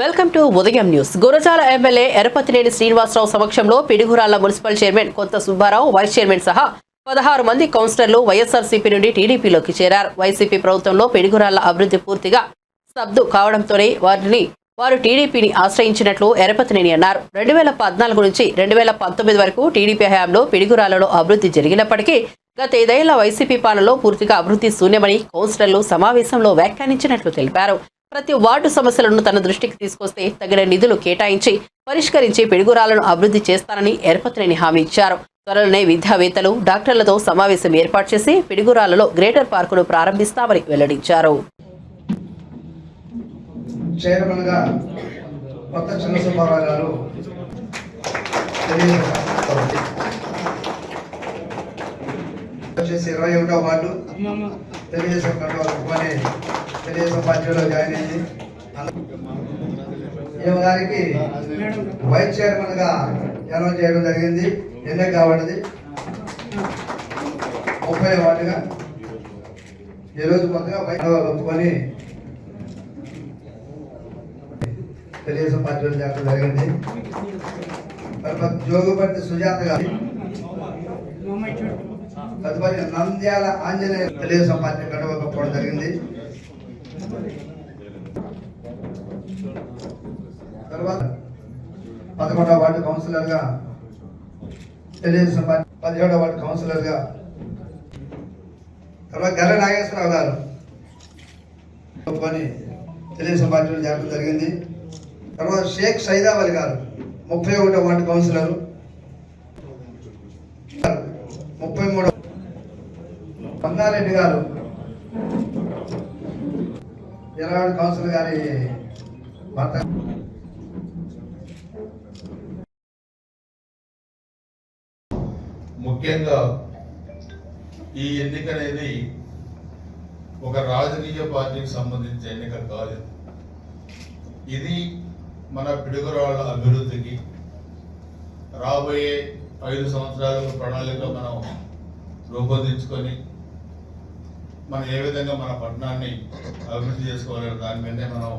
Welcome to Udayam news. Gurajala MLA Yarapathineni Srinivasa Rao సమక్షంలో Piduguralla municipal chairman కొత్త Subbarao vice chairman సహా పదహారు మంది కౌన్సిలర్లు వైఎస్ఆర్సీపీ నుండి టీడీపీలోకి చేరారు. వైసీపీ ప్రభుత్వంలో పిడిగురాల అభివృద్ధి పూర్తిగా స్తబ్దు కావడంతోనే వారిని వారు టీడీపీని ఆశ్రయించినట్లు ఎరపతినేని అన్నారు. రెండు వేల పద్నాలుగు నుంచి రెండు వేల పంతొమ్మిది వరకు టీడీపీ హయాంలో పిడిగురాలలో అభివృద్ధి జరిగినప్పటికీ గత ఐదేళ్ళ వైసీపీ పాలనలో పూర్తిగా అభివృద్ధి శూన్యమని కౌన్సిలర్లు సమావేశంలో వ్యాఖ్యానించినట్లు తెలిపారు. ప్రతి వార్డు సమస్యలను తన దృష్టికి తీసుకొస్తే తగిన నిధులు కేటాయించి పరిష్కరించి పిడుగురాలను అభివృద్ధి చేస్తానని ఎరపతినేని హామీ ఇచ్చారు. త్వరలోనే విద్యావేత్తలు డాక్టర్లతో సమావేశం ఏర్పాటు చేసి పిడుగురాలలో గ్రేటర్ పార్కును ప్రారంభిస్తామని వెల్లడించారు. ఇరవై ఒకటో వార్డు. తెలుగుదేశం తెలుగుదేశం పార్టీలో జాయిన్ అయింది ఈమె గారికి వైస్ చైర్మన్గా అనౌన్స్ చేయడం జరిగింది. ఎన్నిక కాబట్టి ముప్పై వార్డుగా ఈరోజు కొత్తగా వైస్ ఒప్పుకొని తెలుగుదేశం పార్టీలో చేరడం జరిగింది. తర్వాత జోగుపర్తి సుజాత గారు తదుపరి నంద్యాల ఆంజనేయ తెలుగుదేశం పార్టీ కండువ జరిగింది. తర్వాత పదకొండవ వార్డు కౌన్సిలర్గా తెలుగుదేశం పార్టీ పదిహేడవ వార్డు కౌన్సిలర్గా తర్వాత గల్ల నాగేశ్వరరావు గారు. పని తెలుగుదేశం పార్టీలో చేరడం జరిగింది. తర్వాత షేక్ సైదావలి గారు ముప్పై ఒకటో వార్డు కౌన్సిలర్. ముప్పై మూడో రంగారెడ్డి గారు ఇరవై ఏడు కౌన్సిలర్ గారి భర్త ముఖ్యంగా ఈ ఎన్నిక అనేది ఒక రాజకీయ పార్టీకి సంబంధించిన ఎన్నిక కాదు ఇది. మన పిడుగురాళ్ళ అభివృద్ధికి రాబోయే ఐదు సంవత్సరాల ప్రణాళిక మనం రూపొందించుకొని మనం ఏ విధంగా మన పట్టణాన్ని అభివృద్ధి చేసుకోవాలనే దాని మీదనే మనం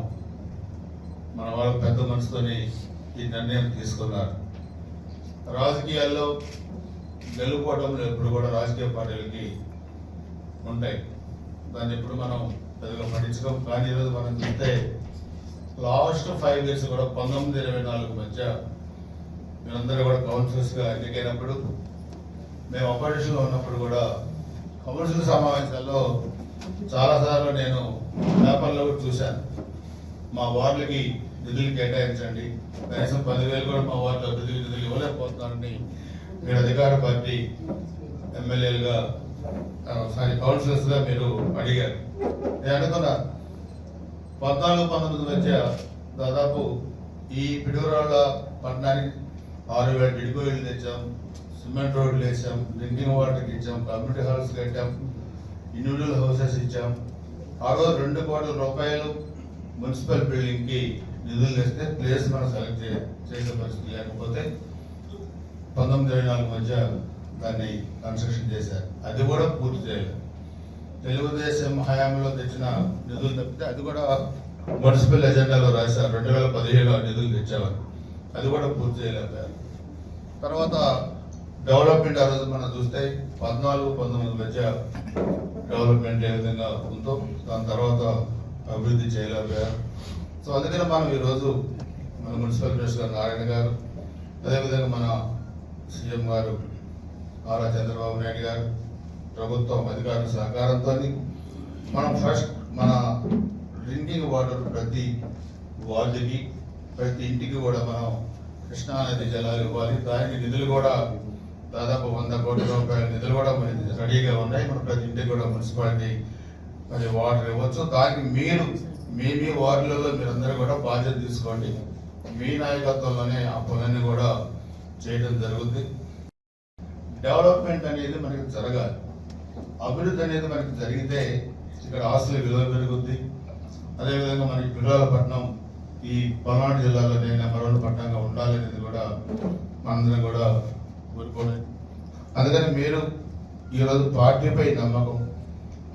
మన వాళ్ళ పెద్ద మనసుతోని ఈ నిర్ణయం తీసుకున్నారు. రాజకీయాల్లో గెలుపోవడంలో ఎప్పుడు కూడా రాజకీయ పార్టీలకి ఉంటాయి. దాన్ని ఎప్పుడు మనం పెద్దగా పట్టించుకోం కానీ ఈరోజు మనం చూస్తే లాస్ట్ ఫైవ్ ఇయర్స్ కూడా పంతొమ్మిది ఇరవై నాలుగు మధ్య మేమందరూ కూడా కౌన్సిలర్స్గా ఎన్నికైనప్పుడు మేము అపోజిషన్లో ఉన్నప్పుడు కూడా కమర్షియల్ సమావేశాల్లో చాలాసార్లు నేను పేపర్లో కూడా చూశాను. మా వార్డులకి నిధులు కేటాయించండి. కనీసం పదివేలు కూడా మా వార్డులో నిధులు నిధులు ఇవ్వలేకపోతున్నారని మీరు అధికార పార్టీ ఎమ్మెల్యేలుగా సారీ కౌన్సిలర్స్గా మీరు అడిగారు. నేను అనుకున్నా పద్నాలుగు పంతొమ్మిది మధ్య దాదాపు ఈ పిడుగురాళ్ళ పట్టణానికి ఆరు వేల డిడిపోయిలు తెచ్చాం. సిమెంట్ రోడ్లు వేసాం డ్రింకింగ్ వాటర్కి ఇచ్చాం కమ్యూనిటీ హాల్స్ కట్టాం ఇండివిజువల్ హౌసెస్ ఇచ్చాం. ఆ రోజు రెండు కోట్ల రూపాయలు మున్సిపల్ బిల్డింగ్కి నిధులు వేస్తే ప్లేస్ మనం సెలెక్ట్ చే చేసే పరిస్థితి లేకపోతే పంతొమ్మిది ఇరవై నాలుగు మధ్య దాన్ని కన్స్ట్రక్షన్ చేశారు. అది కూడా పూర్తి చేయలేదు. తెలుగుదేశం హయాంలో తెచ్చిన నిధులు తప్పితే అది కూడా మున్సిపల్ ఎజెండాలో రాశారు. రెండు వేల పదిహేడులో నిధులు తెచ్చేవారు. అది కూడా పూర్తి చేయలేకపోయారు తర్వాత డెవలప్మెంట్ ఆ రోజు మనం చూస్తే పద్నాలుగు పంతొమ్మిది మధ్య డెవలప్మెంట్ ఏ విధంగా ఉందో దాని తర్వాత అభివృద్ధి చేయలేకపోయారు. సో అందుకని మనం ఈరోజు మన మున్సిపల్ ప్రెసిడెంట్ నారాయణ గారు అదేవిధంగా మన సీఎం గారు నారా చంద్రబాబు నాయుడు గారు ప్రభుత్వం అధికారుల సహకారంతో మనం ఫస్ట్ మన డ్రింకింగ్ వాటర్ ప్రతి వార్డుకి ప్రతి ఇంటికి కూడా మనం కృష్ణా నది జలాలు ఇవ్వాలి. దానికి నిధులు కూడా దాదాపు వంద కోట్ల రూపాయల నిధులు కూడా మనకి రెడీగా ఉన్నాయి. మన ప్రతి ఇంటికి కూడా మున్సిపాలిటీ మరి వాటర్ ఇవ్వచ్చు. దానికి మీరు మీ మీ వార్డులలో మీరందరూ కూడా బాధ్యత తీసుకోండి. మీ నాయకత్వంలోనే ఆ పనులన్నీ కూడా చేయడం జరుగుతుంది డెవలప్మెంట్ అనేది మనకి జరగాలి. అభివృద్ధి అనేది మనకి జరిగితే ఇక్కడ ఆస్తుల విలువ పెరుగుద్ది. అదేవిధంగా మనకి పిల్లలపట్నం ఈ పల్నాడు జిల్లాలోనే నెంబర్ వన్ పట్టణంగా ఉండాలనేది కూడా మనందరం కూడా కోరుకోలేదు. అందుకని మీరు ఈరోజు పార్టీపై నమ్మకం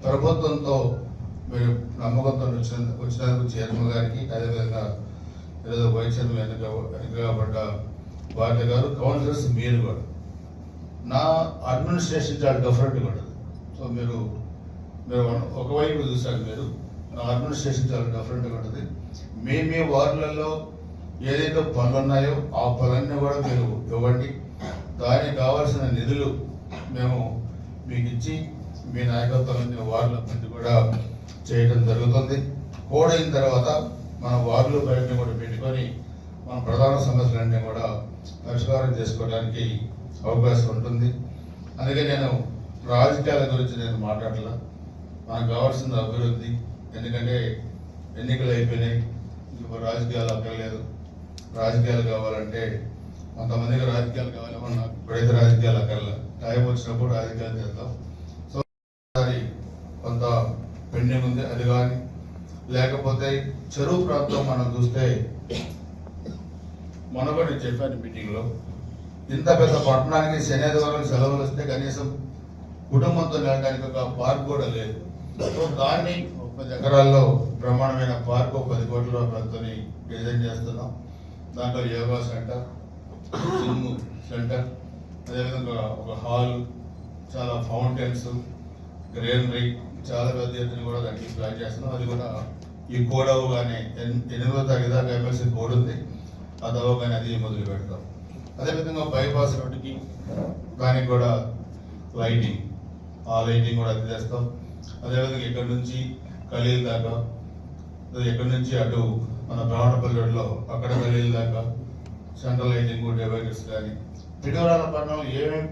ప్రభుత్వంతో మీరు నమ్మకంతో వచ్చిన వచ్చినందుకు చైర్మన్ గారికి అదేవిధంగా ఈరోజు వైస్ చైర్మన్ ఎన్నిక ఎన్నికబడ్డ భారతి గారు కౌన్సిలర్స్ మీరు కూడా. నా అడ్మినిస్ట్రేషన్ చాలా డిఫరెంట్గా ఉంటుంది సో మీరు మీరు ఒకవైపు చూశారు మీరు నా అడ్మినిస్ట్రేషన్ చాలా డిఫరెంట్గా ఉంటుంది మీ మీ వార్డులలో ఏదైతే పనులు ఉన్నాయో ఆ పనులన్నీ కూడా మీరు ఇవ్వండి. దానికి కావాల్సిన నిధులు మేము మీకు ఇచ్చి మీ నాయకత్వాన్ని వార్డుల మంది కూడా చేయడం జరుగుతుంది. కోడైన తర్వాత మన వార్డుల బయటని కూడా పెట్టుకొని మన ప్రధాన సమస్యలన్నీ కూడా పరిష్కారం చేసుకోవడానికి అవకాశం ఉంటుంది. అందుకే నేను రాజకీయాల గురించి నేను మాట్లాడలా. మనకు కావాల్సింది అభివృద్ధి. ఎందుకంటే ఎన్నికలు అయిపోయినాయి. ఇప్పుడు రాజకీయాలు అక్కర్లేదు. రాజకీయాలు కావాలంటే కొంతమందికి రాజకీయాలు కావాలేమన్నా ఇప్పుడైతే రాజకీయాలు అక్కర్లే. టైం వచ్చినప్పుడు రాజకీయాలు చేద్దాం. సో ఒకసారి కొంత పెండింగ్ ఉంది అది కానీ. లేకపోతే చెరువు ప్రాంతం మనం చూస్తే మొన్నటి చెప్పాను మీటింగ్లో ఇంత పెద్ద పట్టణానికి శనివారం సెలవులు వస్తే కనీసం కుటుంబంతో వెళ్ళడానికి ఒక పార్క్ కూడా లేదు. సో దాన్ని ఒక పది ఎకరాల్లో బ్రహ్మాండమైన పార్క్ పది కోట్ల రూపాయలతో డిజైన్ చేస్తున్నాం. దాంట్లో యోగా సెంటర్ జిమ్ సెంటర్ అదేవిధంగా ఒక హాల్ చాలా ఫౌంటైన్స్ గ్రీనరీ చాలా పెద్ద ఎత్తున కూడా దానికి ప్లాన్ చేస్తున్నాం. అది కూడా ఈ కోడ్ అవ్వగానే ఎన్- ఎనిమిదో తారీఖు దాకా ఎమ్మెల్సీ కోడ్ ఉంది. అది అవ్వగానే అది మొదలు పెడతాం. అదేవిధంగా బైపాస్ రోడ్డుకి దానికి కూడా లైటింగ్ ఆ లైటింగ్ కూడా అది చేస్తాం అదేవిధంగా ఇక్కడ నుంచి ఖలీల్ దాకా అదే ఇక్కడ నుంచి అటు మన బ్రాహ్మణపల్లి రోడ్లో అక్కడ ఖలీల్ దాకా సెంట్రలైజింగ్ డివైడర్స్ కానీ పిడుగురాల పట్టణంలో ఏమేమి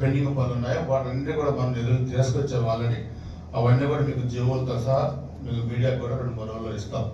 పెండింగ్ పనులు ఉన్నాయో వాటన్నిటి కూడా మనం ఎదురు తీసుకొచ్చాం ఆల్రెడీ. అవన్నీ కూడా మీకు జీవోలతో సహా మీకు మీడియా కూడా రెండు మూడు రోజుల్లో ఇస్తాం.